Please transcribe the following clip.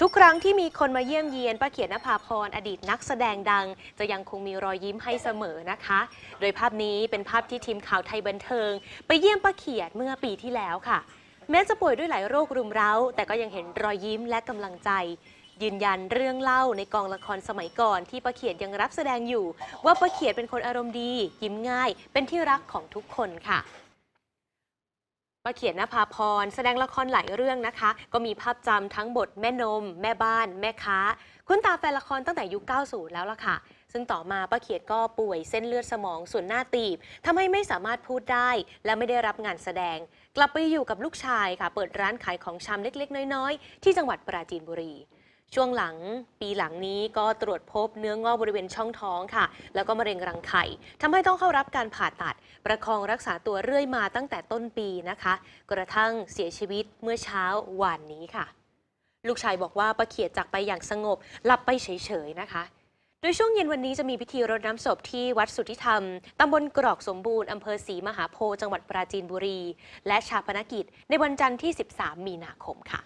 ทุกครั้งที่มีคนมาเยี่ยมเยียนป้าเขียนนภาพรอดีตนักแสดงดัง จะยังคงมีรอยยิ้มให้เสมอนะคะ โดยภาพนี้เป็นภาพที่ทีมข่าวไทยบันเทิง ไปเยี่ยมป้าเขียดเมื่อปีที่แล้วค่ะ แม้จะป่วยด้วยหลายโรครุมเร้า แต่ก็ยังเห็นรอยยิ้มและกำลังใจ ยืนยันเรื่องเล่าในกองละครสมัยก่อน ที่ป้าเขียดยังรับแสดงอยู่ ว่าป้าเขียดเป็นคนอารมณ์ดี ยิ้มง่าย เป็นที่รักของทุกคนค่ะ ป้าเขียนนภาพร แสดงละครหลายเรื่องนะคะ ก็มีภาพจำทั้งบทแม่นม แม่บ้าน แม่ค้า คุ้นตาแฟนละครตั้งแต่ยุค 90 แล้วล่ะค่ะ ซึ่งต่อมาป้าเขียดก็ป่วยเส้นเลือดสมองส่วนหน้าตีบทำให้ไม่สามารถพูดได้ และไม่ได้รับงานแสดง กลับไปอยู่กับลูกชายค่ะ เปิดร้านขายของชำเล็กๆ น้อยๆ ที่จังหวัดปราจีนบุรี ช่วงหลังปีหลังนี้ก็ตรวจพบเนื้องอกบริเวณช่องท้องค่ะ แล้วก็มะเร็งรังไข่ทำให้ต้องเข้ารับการผ่าตัด ประคองรักษาตัวเรื่อยมาตั้งแต่ต้นปีนะคะ กระทั่งเสียชีวิตเมื่อเช้าวานนี้ค่ะ ลูกชายบอกว่าป้าเขียดจากไปอย่างสงบหลับไปเฉยๆนะคะโดยช่วงเย็นวันนี้จะมีพิธีรดน้ำศพที่วัดสุทธิธรรม ตำบลกรอกสมบูรณ์ อำเภอศรีมหาโพธิ์จังหวัดปราจีนบุรี และชาปนกิจในวันจันทร์ที่ 13 มีนาคมค่ะ